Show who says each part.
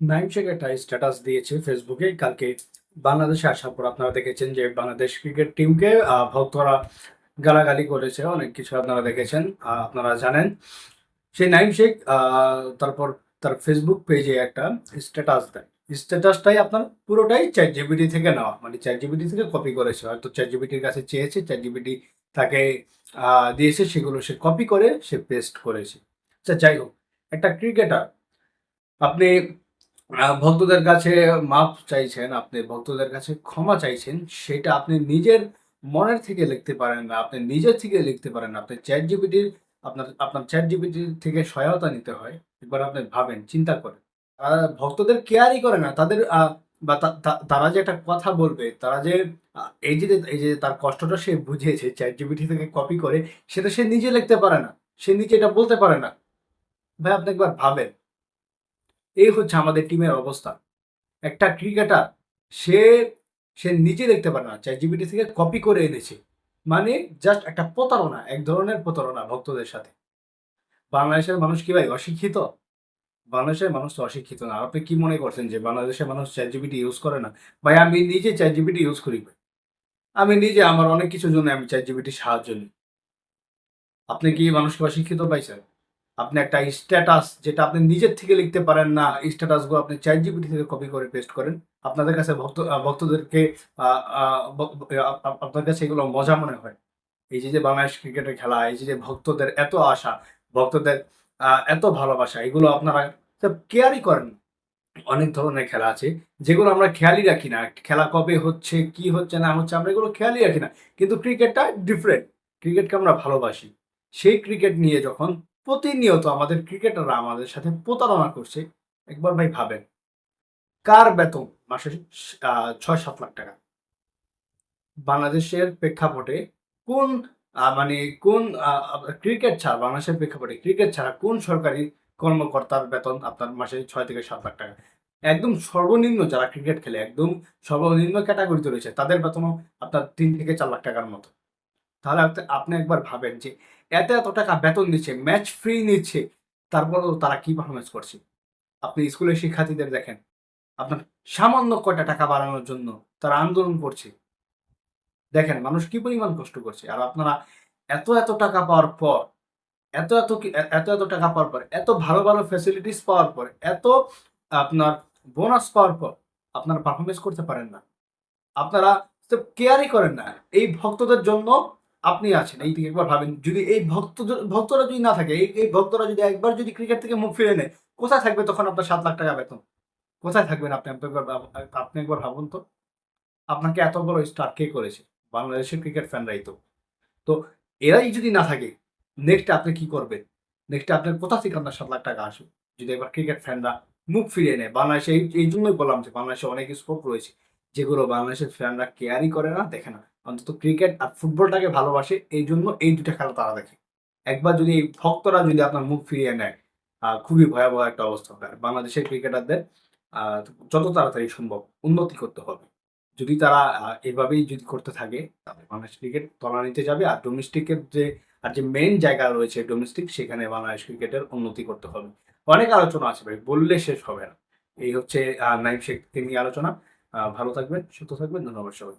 Speaker 1: নাইম শেখ একটা স্ট্যাটাস দিয়েছে ফেসবুকে কালকে বাংলাদেশে আসার পর আপনারা দেখেছেন যে বাংলাদেশ ক্রিকেট টিমকে ভক্তরা গালাগালি করেছে, অনেক কিছু আপনারা দেখেছেন আপনারা জানেন। সেই নাইম শেখ তারপর তার ফেসবুক পেজে একটা স্ট্যাটাস দেয়। স্ট্যাটাসটাই আপনার পুরোটাই চ্যাট জিবিটি থেকে নেওয়া। মানে চ্যাট জিবিটি থেকে কপি করেছে। হয়তো চ্যাট জিবিটির কাছে চেয়েছে চ্যাট জিবিটি তাকে দিয়েছে, সেগুলো সে কপি করে, সে পেস্ট করেছে। আচ্ছা যাই হোক, একটা ক্রিকেটার আপনি ভক্তদের কাছে মাপ চাইছেন, আপনি ভক্তদের কাছে ক্ষমা চাইছেন, সেটা আপনি নিজের মনের থেকে লিখতে পারেন না, আপনি নিজের থেকে লিখতে পারেন না। আপনি চ্যাট জিপিটির আপনার আপনার চ্যাট জিপিটির থেকে সহায়তা নিতে হয় একবার আপনি ভাবেন, চিন্তা করেন। ভক্তদের কেয়ারই করে না, তাদের বা তারা যে একটা কথা বলবে, তারা যে এই যে এই যে তার কষ্টটা সে বুঝিয়েছে চ্যাট জিপিটি থেকে কপি করে, সেটা সে নিজে লিখতে পারে না, সে নিজে এটা বলতে পারে না। ভাই, আপনি একবার ভাবেন। এই হচ্ছে আমাদের টিমের অবস্থা। একটা ক্রিকেটার সে সে নিজে দেখতে পারে না। চ্যাটজিপিটি থেকে কপি করে এনেছে। মানে জাস্ট একটা প্রতারণা, এক ধরনের প্রতারণা ভক্তদের সাথে। বাংলাদেশের মানুষ কি ভাই অশিক্ষিত? বাংলাদেশের মানুষ তো অশিক্ষিত না। আপনি কি মনে করছেন যে বাংলাদেশের মানুষ চ্যাটজিপিটি ইউজ করে না? ভাই, আমি নিজে চ্যাটজিপিটি ইউজ করি ভাই। আমি নিজে, আমার অনেক কিছুর জন্য আমি চ্যাটজিপিটি সাহায্য নিই। আপনি কি মানুষকে অশিক্ষিত পাইছেন? আপনি একটা স্ট্যাটাস যেটা আপনি নিজের থেকে লিখতে পারেন না স্ট্যাটাসগুলো আপনি চ্যাট জিপিটি থেকে কপি করে পেস্ট করেন। আপনাদের কাছে ভক্ত ভক্তদেরকে আপনার কাছে এগুলো মজা মনে হয়। এই যে যে বাংলাদেশ ক্রিকেটের খেলা, এই যে যে ভক্তদের এত আশা, ভক্তদের এত ভালোবাসা, এগুলো আপনারা সব কেয়ারই করেন। অনেক ধরনের খেলা আছে, যেগুলো আমরা খেয়ালই রাখি না, খেলা কবে হচ্ছে, কি হচ্ছে, না হচ্ছে, আমরা এগুলো খেয়ালই রাখি না। কিন্তু ক্রিকেটটা ডিফারেন্ট ক্রিকেটকে আমরা ভালোবাসি। সেই ক্রিকেট নিয়ে যখন প্রতিনিয়ত আমাদের ক্রিকেটাররা আমাদের সাথে প্রতারণা করছে। একবার ভাই ভাবেন, কার বেতন মাসে ছয় সাত লাখ টাকা? বাংলাদেশের প্রেক্ষাপটে কোন মানে কোন ক্রিকেট ছাড়া, বাংলাদেশের প্রেক্ষাপটে ক্রিকেট ছাড়া কোন সরকারি কর্মকর্তার বেতন আপনার মাসে ছয় থেকে সাত লাখ টাকা? একদম সর্বনিম্ন যারা ক্রিকেট খেলে, একদম সর্বনিম্ন ক্যাটাগরিতে রয়েছে, তাদের বেতনও আপনার তিন থেকে চার লাখ টাকার মতো। তাহলে আপনি একবার ভাবেন যে এত এত টাকা বেতন দিচ্ছে ম্যাচ ফ্রি নিচ্ছে, তারপরেও তারা কি পারফরমেন্স করছে? আপনি স্কুলের শিক্ষার্থীদের দেখেন, আপনার সামান্য কয়টা টাকা বাড়ানোর জন্য তারা আন্দোলন করছে। দেখেন মানুষ কি পরিমাণ কষ্ট করছে, আর আপনারা এত এত টাকা পাওয়ার পর, এত এত এত এত টাকা পাওয়ার পর, এত ভালো ভালো ফ্যাসিলিটিস পাওয়ার পর, এত আপনার বোনাস পাওয়ার পর আপনারা পারফরমেন্স করতে পারেন না। আপনারা কেয়ারই করেন না। এই ভক্তদের জন্য আপনি আছেন, এই একবার ভাবেন। যদি এই ভক্ত ভক্তরা যদি না থাকে, এই ভক্তরা যদি একবার যদি ক্রিকেট থেকে মুখ ফিরে নেয়, কোথায় থাকবে তখন আপনার সাত লাখ টাকা বেতন? কোথায় থাকবেন আপনি? আপনি একবার ভাব- ভাবুন তো। আপনাকে এত বড় স্টার কে করেছে? বাংলাদেশের ক্রিকেট ফ্যানরাই তো। তো এরাই যদি না থাকে নেক্সট আপনি কি করবেন? নেক্সট আপনার কোথা থেকে আপনার সাত লাখ টাকা আসবে? যদি একবার ক্রিকেট ফ্যানরা মুখ ফিরিয়ে নেয়, বাংলাদেশে এই এই জন্যই বললাম যে, বাংলাদেশে অনেক স্কোপ রয়েছে, যেগুলো বাংলাদেশের ফ্যানরা কেয়ারই করে না, দেখে না। অন্তত ক্রিকেট আর ফুটবলটাকে ভালোবাসে, এই জন্য এই দুটা খেলা তারা দেখে। একবার যদি এই ভক্তরা যদি আপনার মুখ ফিরিয়ে নেয় খুবই ভয়াবহ একটা অবস্থা হবে। আর বাংলাদেশের ক্রিকেটারদের যত তাড়াতাড়ি সম্ভব উন্নতি করতে হবে। যদি তারা এভাবেই যদি করতে থাকে, তাহলে বাংলাদেশ ক্রিকেট তলানিতে যাবে। আর ডোমেস্টিকের যে, আর যে মেন জায়গা রয়েছে ডোমেস্টিক, সেখানে বাংলাদেশ ক্রিকেটের উন্নতি করতে হবে। অনেক আলোচনা আছে ভাই, বললে শেষ হবে না। এই হচ্ছে নাইম শেখকে নিয়ে আলোচনা। ভালো থাকবেন, সুস্থ থাকবেন, ধন্যবাদ সবাই